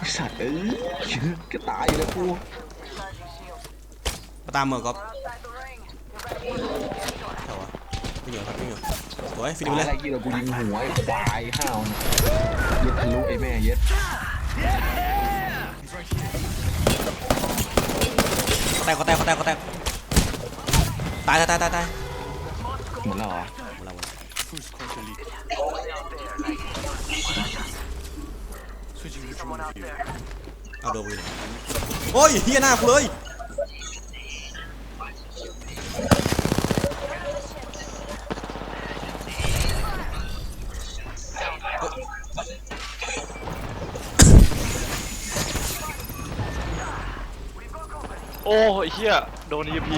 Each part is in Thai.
ไอ้สัตว์เอ้ยก็ตายอยู่แล้วกูมาตามเมือก๊อฟเท่าวะไม่อยู่ครับไม่อยู่สวยฟินิตาปยเลยอะไรกี่เรากูยิงหัวไอ้ควายห้าวเนี่ยเย็ดทะลุไอ้แม่เย็ดก็แตกก็แตกก็แตกก็แตกตายตายตายตายตายหมดแล้วเหรอหมดแล้วหมดแล้ว เอาโดนกูเลยโอ้ยเฮียหน้ากูเลยโอ้ยเฮียโดน EMP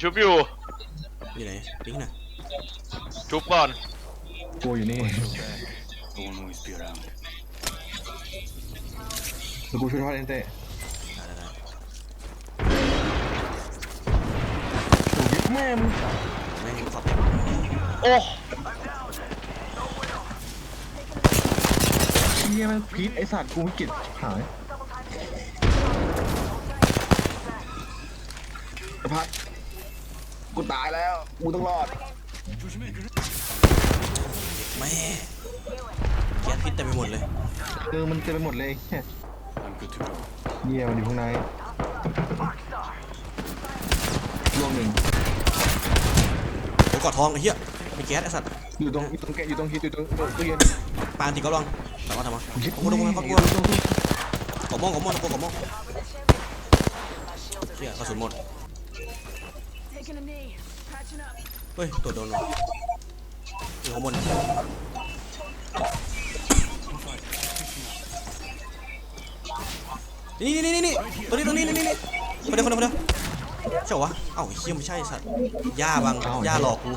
ชุบอยู่อยู่ไหนลิงก์หน่อยชุบก่อนกูอยู่นี่ เดี๋ยวกูช่วยทอดเอ็นเต้ได้ได้ได้ถูกยึดแม่มึงแม่งขอบเต็มโอ้เฮียมันพีทไอ้สัตว์กูวิกฤตหายไอ้พัดกูตายแล้ว กูต้องรอด แม่แก๊ส พิษเต็มไปหมดเลย เออมันเต็มไปหมดเลยเหี้ย I'm good to go. เฮียมันอยู่ข้างในรวมหนึ่งโอ้ยกอดทองไอ้เหี้ยมีแก๊สไอ้สัตว์อยู่ตรงอยู่ตรงแกะอยู่ตรงฮิตอยู่ตรงตรงตู้เย็นปานติก็ลองสามารถทำมายึดขอบคุณทุกคนขอบคุณแม่อยู่ตรงตู้ขอบมองขอบมองขอบมองขอบมองเหี้ยกระสุนหมด Taking a knee. Patching up. เฮ้ยตัวโดนว่ะอยู่ข้างบน นี่นี่นี่นี่ตัวนี้ตรงนี้นี่นี่นี่คนเดียวคนเดียวคนเดียวใช่เหรอวะเอ้าไอ้เหี้ยไม่ใช่สัตว์ย่าบังย่าหลอกกู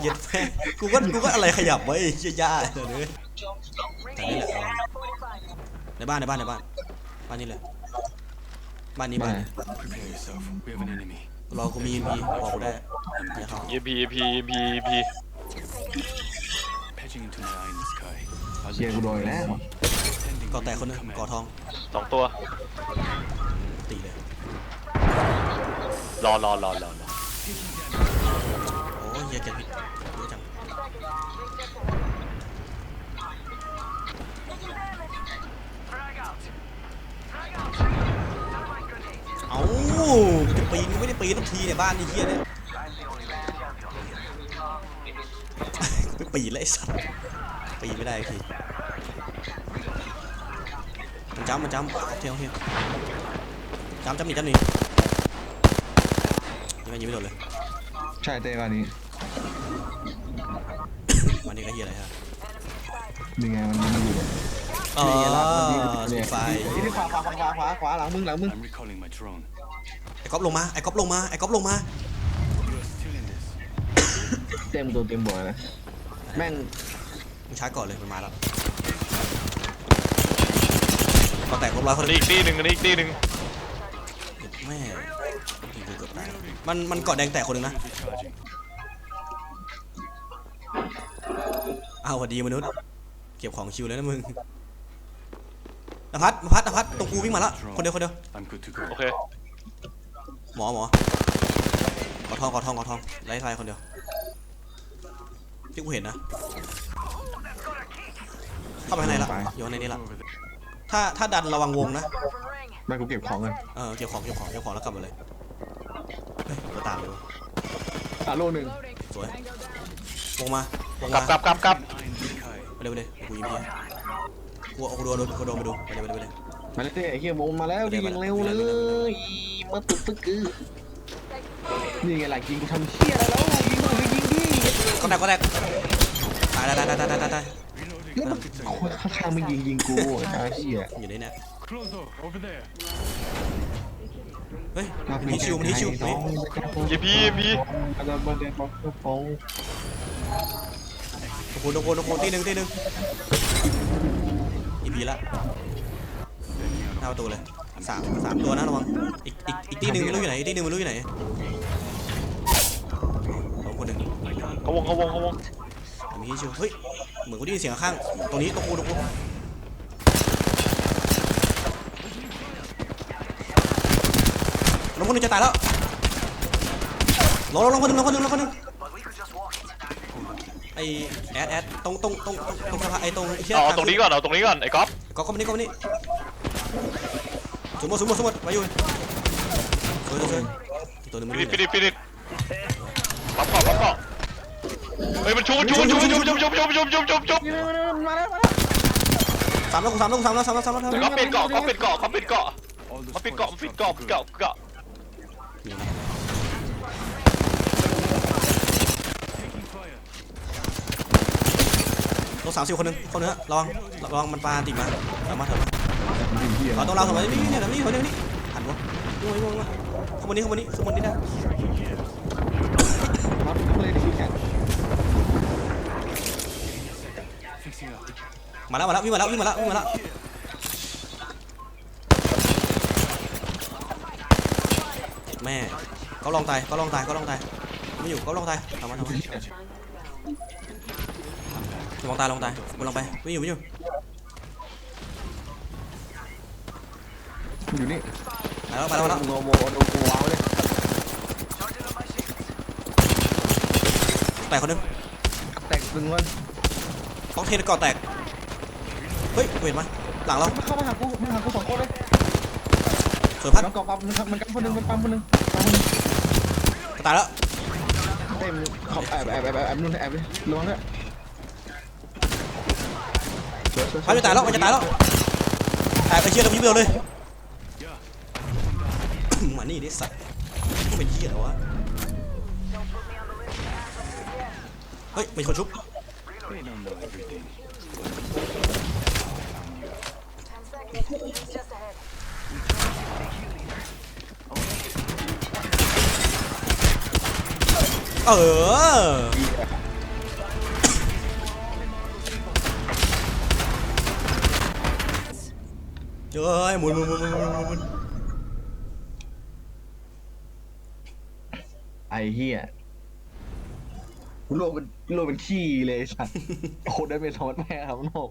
เหย็ดแม่กูก็กูก็อะไรขยับไว้ไอ้เหี้ยย่าเลยแต่นี่แหละในบ้านในบ้านในบ้านบ้านนี้เลยบ้านนี้บ้านนี้ Prepare yourself. We have an enemy. รอกูมีมีบอกกูได้อย่าเข้า EMP EMP EMP EMP Patching into my eye in the sky. I'll เชียร์กูโดนอีกแล้ว Pending ก่อแตกคนหนึง command. ก่อทองสองตัว ตีเลยรอรอรอรอรอโอ้ยเหี้ยแกผิดเยอะจังเอ้าจะปีนก็ไม่ได้ปีนทุกทีเนี่ยบ้านนี่เฮียเนี่ยไม่ ปีนเลยไอ้สัตว์ปีนไม่ได้ทีมันจ้ำมันจ้ำเที่ยวเที่ยวจ้ำจ้ำหนีจ้ำหนียังไงยิงไม่โดนเลย ใช่เต้วันนี้ วันนี้ก็เฮียอะไรฮะยังไงมันมันอยู่อ๋อนี่ไงล่ะมันยิงสีเนี่ยไฟนี่ที่ขวาขวาขวาขวาขวาขวาหลังมึงหลังมึง I'm recalling my drone. ไอ้ก๊อฟลงมาไอ้ก๊อฟลงมาไอ้ก๊อฟลงมา You are still in this. เต็มตัวเต็มบ่อยนะ แม่งมึงชาร์จก่อนเลยมันมาแล้วก็แตกรบร้อยคนอันนี้อีกตีหนึ่งอันนี้อีกตีหนึ่งแม่ทีกูเกือบตายมันมันเกาะแดงแตกคนหนึ่งนะ Recharging. อ้าวสวัสดีมนุษย์ เก็บของชิวเลยนะมึงนภัสนภัสนภัสตรงกูวิ่งมาแล้วคนเดียวคนเดียว I'm good to โอ go. เคหมอหมอขอทองขอทองขอทองไล่ไฟคนเดียว ที่กูเห็นนะ เข้าไปข้างในละอยู่ข้างในนี่ละ Over there. ถ้าถ้าดันระวังวงนะแม่งกูเก็บของกันเออเก็บของเก็บของเก็บของแล้วกลับมาเลยเฮ้ยตัวตามเลยวะตาโลหนึ่งสวย Tango down. วงมาวงกลัมาบกลับกลับกลับ Eye in the sky. ไปเลยไปเลยเดี๋ยวกูยิงพี่กูเอากูโดนกูโดนไปดูไปเลยไปเลยไปเลยมาเลยเต้ไอ้เหี้ยวงมาแล้วดีอย่างเร็วเลยมาตึกตึกกือ นี่ไงหลักยิงกูทำเชี่ยอะไรแล้วยิงมึงยิงดิก็แตกก็แตกตายตายตายตายตายตายแล้วมันข้างๆมึงยิงยิงกูไอ้ตาเชี่ยอยู่ในเนี่ยเฮ้ยมันฮิชิวมันฮิชิวเฮ้ย EMP EMP โอ้โหโอ้โหโอ้โหตีหนึ่งตีหนึ่งอีพีละหน้าประตูเลยสามสามตัวนะระวังอีกอีกอีกตีหนึ่งไม่รู้อยู่ไหนอีกตีหนึ่งไม่รู้อยู่ไหนสองคนหนึ่ง เขาวงเขาวงเขาวงมีฮิชิวเฮ้ย เหมือนกูได้ยินเสียงข้างๆตรงนี้ตรงกูตรงกูลงคนหนึงจะตายแล้วลงลงลงคนหนึงลงคนหนึงลงคนหนึงไอแอดแอดตรงตรงตรงตรงตรงสะพานไอตรงไอ้เหี้ยเอาตรงนี้ก่อนเอาตรงนี้ก่อนไอ้ก๊อฟก็ก็มานี่ก็มานี่สมมติสมมติสมมติมาอยู่สวยสวยสวยอีกตัวหนึงปิไม่ดรู้ปิดเนี่ยปิดปั๊บเกาะปั๊บเกาะ เฮ้ยมันชุบมันชุบมันชุบมันชุบมันชุบมันชุบมันชุบมันชุบมันชุบมาแล้วมาแล้วสามแล้วกูสามแล้วกูสามแล้วสามแล้วสามแล้วสามแล้วก๊อฟปิดเกาะก๊อฟปิดเกาะก๊อฟปิดเกาะ All the ก๊อฟปิดเกาะ is ปิดเกาะ for ปิดเกาะปิดเกาะ Taking fire. ตัวสามสิบคนหนึงคนหนึงฮะระวังระวังมันปาติดมาถอยมาถอยมาเหี้อาตรงเราถอยมานี่นี่นี่นี่คนนี้นี่หันวะงงงงงข้างบนนี้ข้างบนนี้ข้างบนนี้ได้ Mà lão, mà lão, nhưng mà lão, nhưng mà lão, nhưng mà lão. Mẹ, có long tay, có long tay, có long tay. Mới dù có long tay. Thằng ơi, thôi. Long tay, long tay, một long bay, Mới dù, mới dù. Đấy, bà đó, bà đó. Ngồi mồ, đồ quần áo đi. แตกคนหนึงแตกตึงวันต้องเทนก่อนแตก เฮ้ยเห็นไหมหลังเราเข้ามาหากูมาหากูสองคนเลยสวยพัดน้องกอบปั๊มมันมันกันคนนึงมันปั๊มคนนึงปั๊มคนนึงตายแล้วเต็มขอบแอบแอบแอบแอบนู่นแอบเลยระวังด้วยพัดจะตายแล้วมันจะตายแล้วแอบไปเชียร์กับยิบเดียวเลยมานี่ดิสัตว์เป็นเหี้ยเหรอวะเเฮ้ยมีคนชุบเออเจ้ยหมุนหมุนหมุนหมุนหมุนไอ้เหี้ย โลเป็นโลเป็นขี้เลยสัตว์โคตรได้เป็นทอดแม่ครับนก